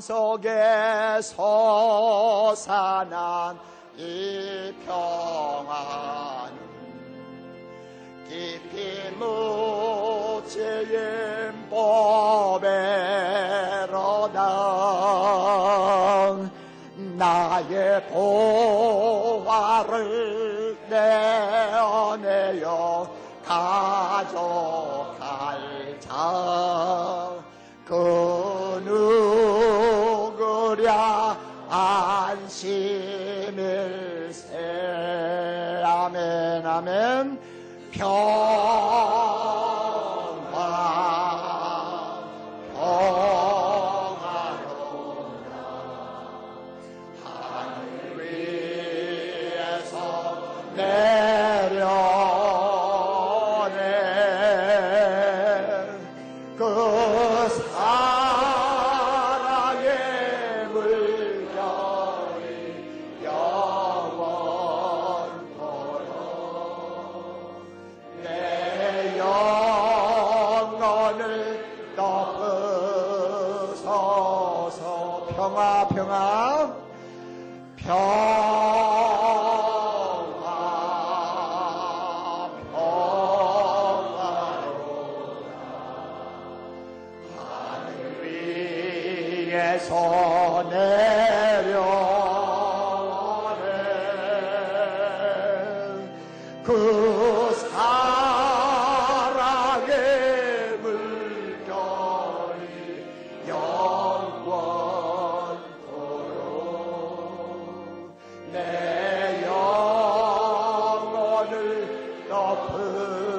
속에 솟아난 이 평안은 깊이 묻힌 보배로다 나의 보화를 내어내어 가져갈 자 안심일세 아멘 아멘. 평화 평화로다 하늘 위에서 내려 덮으소서. 평화 평화. 평화 평화로다 하늘 위에서 내려오네 그사 내 영혼을 덮은